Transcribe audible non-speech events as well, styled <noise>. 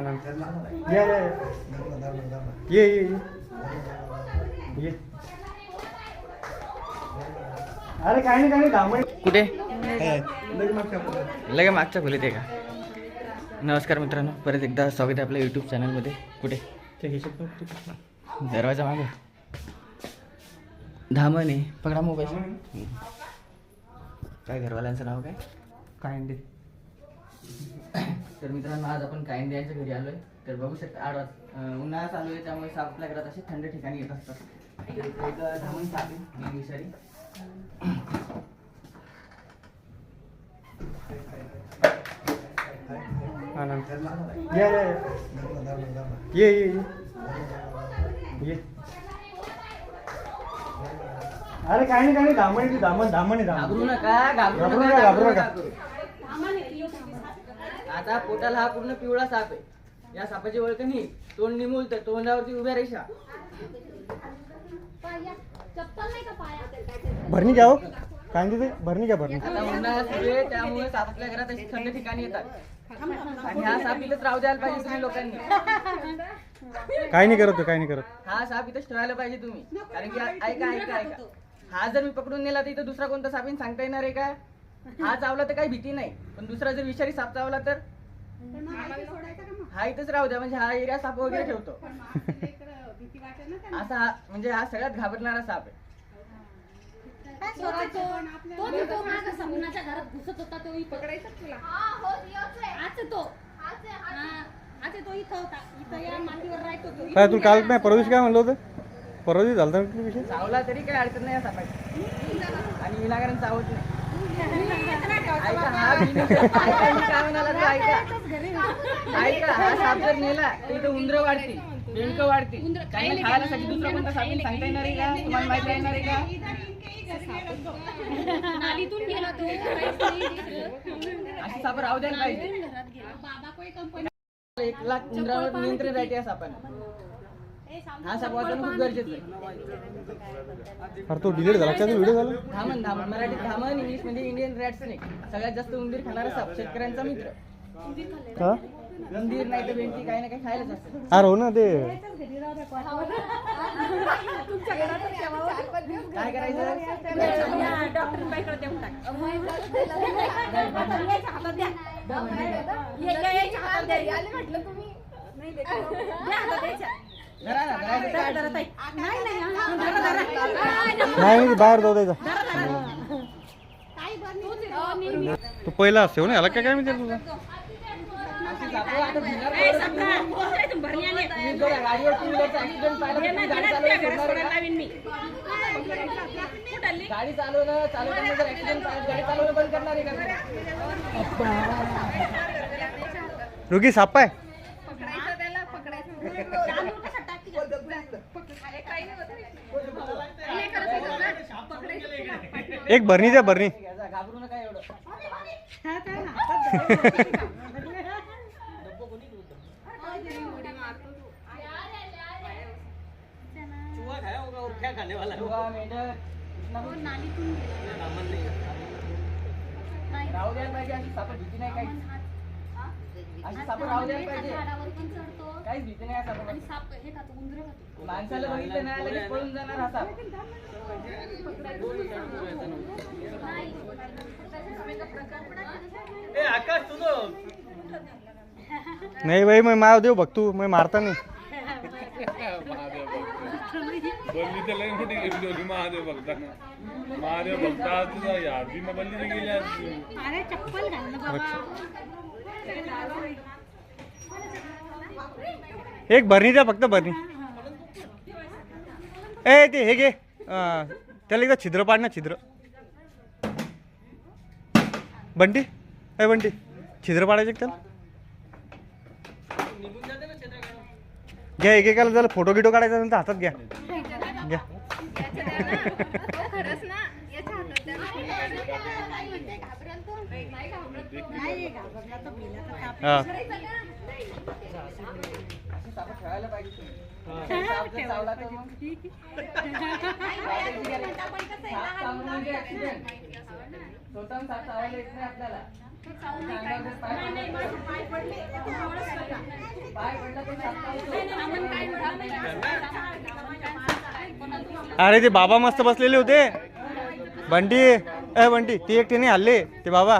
ना. या या या. ये अरे काय नाही काय नाही धामणी कुठे? लगे मागच्या खोलीत आहे का? नमस्कार मित्रांनो परत एकदा स्वागत आहे आपल्या यूट्यूब चॅनलमध्ये कुठे? ते हिशोब. दरवाजा मागे. धामण आहे पकडा मोबाईल. काय घरवाल्यांचं नाव काय? काय नाही तर मित्रांनो आज आपण कायंदे यांच्या घरी आलोय. तर बघू शकता आड उन्हाळा चालू आहे त्यामुळे साप आपल्या घरात असे थंड ठिकाणी येत असतात. एक धामण साप आहे मेन विषारी. या या या. अरे काय नाही काय नाही धामणी ती धामण धामण आहे घाबरू नका घाबरू नका घाबरू नका. आता पोटाला हा पूर्ण पिवळा साप आहे. या सापाची ओळख नाही. तोंड निमुळत तोंडावरती उभ्या रेषा. भरणी घ्या हो. काय म्हणते ते? भरणी घ्या भरणी. आता सुरू त्यामुळे साप आपल्या घरात अशी थंड ठिकाणी येतात. आणि हा साप इथंच राहू द्यायला पाहिजे तुम्ही लोकांनी. काय नाही करत तो, काय नाही करत. हा साप इथंच ठेवायला पाहिजे तुम्ही. कारण की ऐका ऐका ऐका. हा जर मी पकडून नेला तर इथं दुसरा कोणता साप येईन सांगता येणार आहे का? हा चावला तर काही भीती नाही. पण दुसरा जर विषारी साप चावला तर? हा इथंच राहू द्या म्हणजे हा एरिया साप वगैरे ठेवतो. असा हा म्हणजे हा सगळ्यात घाबरणारा साप आहे. तो तो जो तो मागं समुनाच्या घरात घुसत होता तो इथं. पकडायचा तुला? आज तो. हा, आज तो इथं होता. इथं या मातीवर राहतो तो. काय तू काल नाही परवा दिवशी काय म्हणलं होतं? परवा दिवशी झालं होतं ना विषय? चावला तरी काही अडचण नाही या सापाची. आणि विनाकारण चावत नाही. <laughs> ऐका हा विनाकारण- ऐका मी काय म्हणाला तर ऐका ऐका साप जर नेला तर इथं उंदरं वाढतील बेंडकं वाढतील त्यांना खायला साठी दुसरा कोणता साप येईल सांगता येणार आहे का तुम्हाला माहिती येणार आहे का नालीतून गेला तो. अशी राहू द्यायला पाहिजे एक लाख उंदरावर नियंत्रण राहते या सापाने हा साप वाचवणं खूप गरजेचं आहे. अरे तो डिलीट झाला. का व्हिडिओ झाला? धामण धामण मराठीत धामण इंग्लिशमध्ये इंडियन रॅट स्नेक सगळ्यात जास्त उंदीर खाणारा साप शेतकऱ्यांचा मित्र. हा उंदीर नाही तर भेंडी काही ना काही खायलाच असतं. अरे हो ना ते. काय करायचं? नाही नाही, बाहेर जाऊ द्यायचा तो पहिला असतो ना याला काय काय माहिती तुझा? गाडी चालवणं गाडी चालवणं बंद करणार आहे का रोगी साप आहे एक भरणी द्या भरणी. घ्यायचा, घाबरू नका एवढं चुहा, मेंढक, राहू द्यायला पाहिजे अशी सापड भीती नाही काही अशी सापं राहू द्यायला पाहिजे. झाडावर पण चढतो. काहीच भीती नाही या आणि सापाला. साप हे खातो उंदर खातो. माणसाला बघितलं नाही लगेच पळून जाणार हा साप. नाही. भाई मैं मार देऊ बघ तू मैं मारता नाही बल्ली तर लई मोठी गेली होती महादेव बघताना महादेव बघता तुझा यार मी बल्ली तर गेली असती. अरे चप्पल घाल ना बाबा. एक भरणी द्या फक्त भरणी ए ते हे घे अं, त्याला एकदा छिद्र पाड ना छिद्र बंटी ए बंटी छिद्र पाडायचे का त्याला घ्या एक एकाला जर फोटो गिटो काढायचा असेल तर हातात घ्या घ्या हा अरे ते बाबा मस्त बसलेले होते. बंडी ए बंटी ती एकटी नाही हल्ले ते बाबा.